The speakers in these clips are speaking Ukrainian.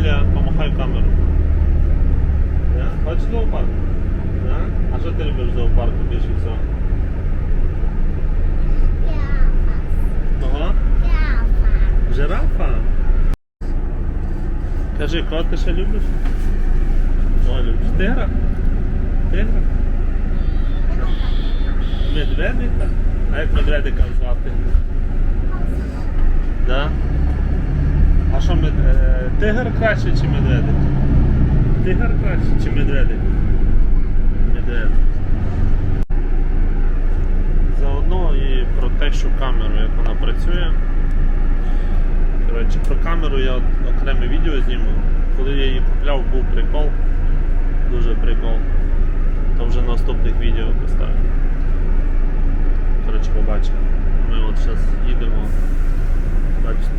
Емілія, помахай камеру. Да? Хочеш зоопарк? Да? А що ти любиш в зоопарку більше всього? Ага. Жирафа? Кажи, кого ти ще любиш? О, любиш? Медведика? А як медведика звати? Да? А що мед... е, тигр краще чи медведик? Тигр краще чи медведик? Медведик. Заодно і про те, що камеру, як вона працює. Коротше, про камеру я окреме відео зніму. Коли я її купляв, був прикол. Дуже прикол. То вже наступних відео поставлю. Коротше, побачимо. Ми от зараз їдемо. Бачите.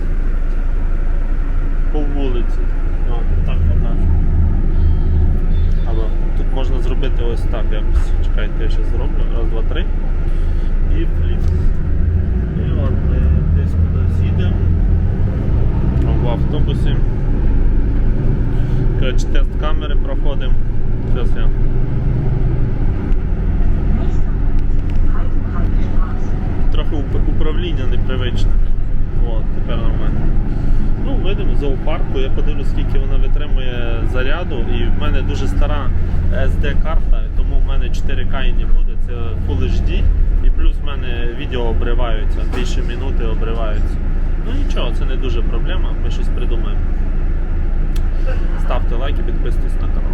По вулиці. О, так покажу. Або тут можна зробити ось так якось. Чекайте, я ще зроблю. Раз, два, три. І фліп. І от ми десь кудись їдемо. В автобусі. Коротше, тест камери проходимо. Зараз я. Трохи уп- управління. От, тепер нормально. Ну, вийдемо з зоопарку, я подивлюсь, скільки вона витримує заряду. І в мене дуже стара SD-карта, тому в мене 4К і не буде, це Full HD. І плюс в мене відео обриваються, більше минути обриваються. Ну нічого, це не дуже проблема, ми щось придумаємо. Ставте лайки, підписуйтесь на канал.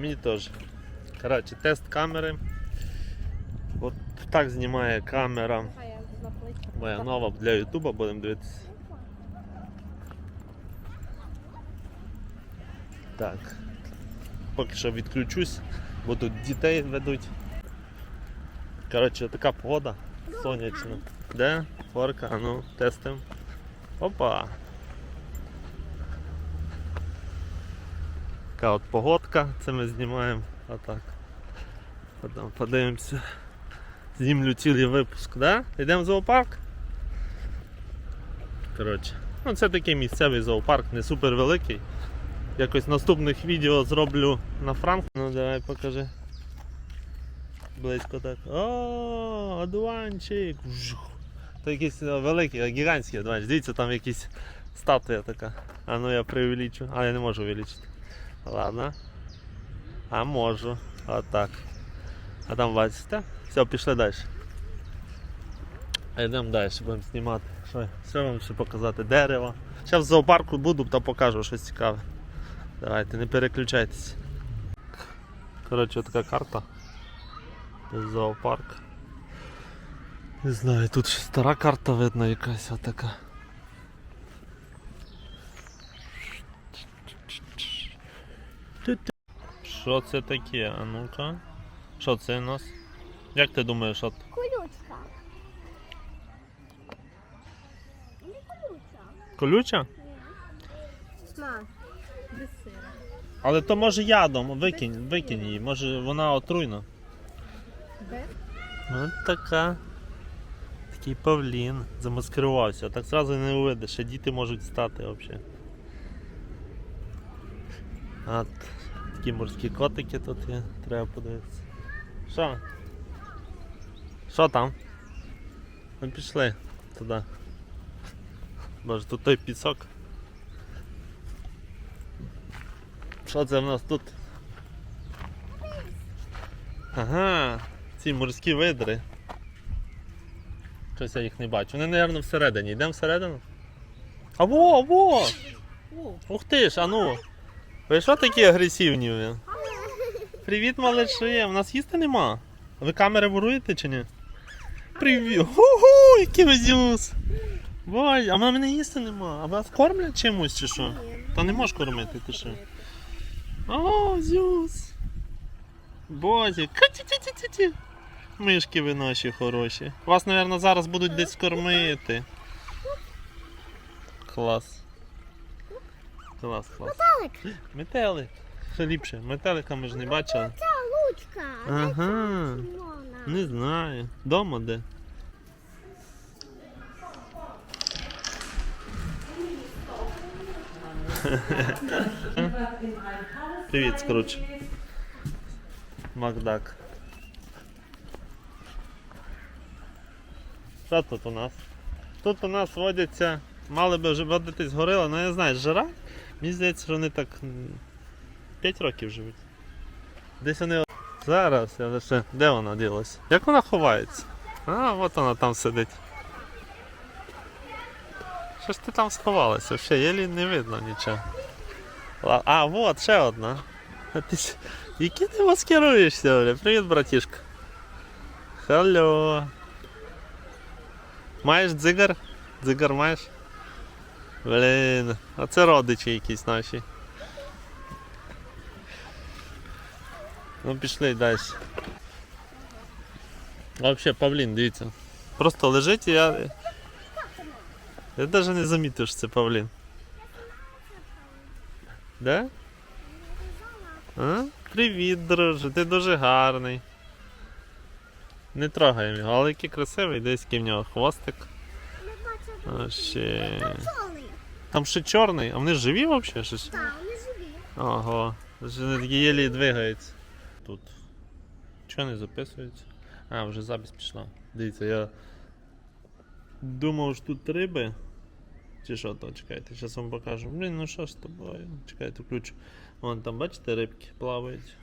Мені теж. Коротше, тест камери. От так знімає камера. Моя нова для Ютуба, будемо дивитися. Так. Поки що відключусь, бо тут дітей ведуть. Коротше, така погода сонячна. Де? Форка, а ну, тестим. Опа! Така от погодка, це ми знімаємо. Отак. Потім подивимося. Знімлю цілий випуск, да? Йдемо в зоопарк? Коротше. Ну це такий місцевий зоопарк, не супер великий. Якось наступних відео зроблю на Франк. Ну давай покажи. Близько так. О, одуванчик. То якийсь е, великий, гігантський одуванчик. Дивіться, там якісь статуя така. А ну я преувеличу. А я не можу увеличити. Ладно. А можу. Отак. А там бачите? Все, пішли далі. А йдемо далі, будемо знімати. Що, що вам ще показати? Дерево. Зараз в зоопарку буду та покажу щось цікаве. Давайте, не переключайтесь. Коротше, така карта. Зоопарк. Не знаю, тут ще стара карта видно якась отака. Що це таке? А ну-ка. Що це у нас? Як ти думаєш, що? Колючка. Не колюча. Колюча? Без сира. Але то може ядом, викинь, викинь її, може вона отруйна. Без? От така. Такий павлін. Замаскирувався. Так зразу не увидиш, а діти можуть стати взагалі. От. Такі морські котики тут є, треба подивитися. Що? Що там? Ну пішли туди. Боже, тут той пісок. Що це в нас тут? Ага, ці морські видри. Щось я їх не бачу. Вони, мабуть, всередині. Йдемо всередину? А во, во! Ух ти ж, а ну! Ви що такі агресивні? Ви? Привіт, малыші! У нас їсти нема. Ви камери воруєте чи ні? Привіт! Ху-ху, який ви! Бой, а в мене їсти нема. А вас кормлять чимось чи що? Та не можеш кормити, ти що? О, зюз! Боже, ка-ті-ті-ті-ті. Мишки ви наші хороші. Вас, мабуть, зараз будуть десь кормити. Клас. Клас, клас. Метелик. Метелик. Що ліпше, метелика ми ж не бачили. Це лучка. Ага. Не знаю. Дома де? Привіт, скруч. Макдак. Що тут у нас? Тут у нас водяться, мали би вже водитись горила, але я знаю, жара. Мені здається, що вони так 5 років живуть. Десь вони. Зараз, я лише. Де вона ділась? Як вона ховається? А, от вона там сидить. Що ж ти там сховалася? Взагалі, єлі не видно нічого. Ла- А, вот, ще одна. А ти ж- Які ти маскируєшся, Оля? Привіт, братішка. Халло. Маєш дзигар? Дзигар маєш? Блін, а це родичі якісь наші. Ну пішли далі. А взагалі, павлін, дивіться. Просто лежить і я. Я навіть не замітив, що це павлін. Да? А? Привіт, друже, ти дуже гарний. Не трогаємо його, але який красивий, десь в нього хвостик. А ще. Там ще чорний, а вони живі взагалі? Щось? Так, вони живі. Ого. Вони такі єлі двигаються. Тут. Чого не записується? А, вже запись пішла. Дивіться, я думав, що тут риби. Чи що то, чекайте, зараз вам покажу. Блін, ну що ж тобою? Чекайте, включу. Вон там, бачите, рибки плавають.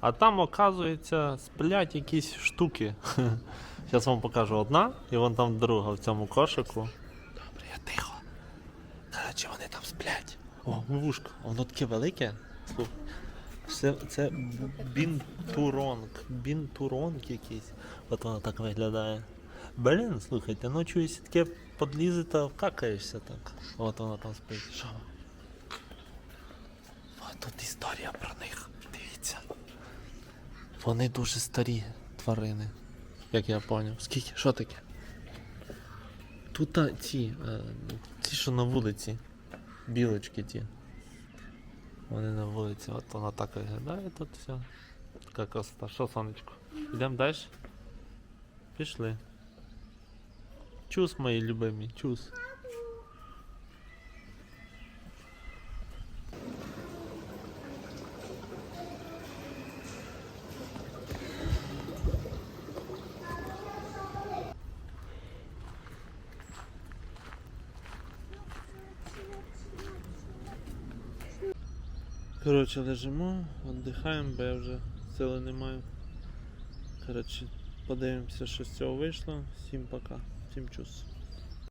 А там, оказується, сплять якісь штуки. Зараз вам покажу одна, і вон там друга в цьому кошику. Добре, я тихо. Коротше, вони там сплять. О, вушко, воно таке велике. Слухай. Це, це бінтуронг. Бінтуронг якийсь. От воно так виглядає. Блін, слухайте, ночі якщо таке подлізе, то вкакаєшся так. От воно там спить. Що? От тут історія про них. Дивіться. Вони дуже старі тварини. Як я зрозумів. Скільки? Що таке? Тут а, ці, е, ті, що на вулиці. Білочки ті. Вони на вулиці, от вона так виглядає тут все. Така красота. Що, сонечко? Йдемо далі? Пішли. Чус, мої любимі, чус. Коротше, лежимо, віддихаємо, бо я вже сили не маю. Коротше, подивимося, що з цього вийшло. Всім пока. Всім чус.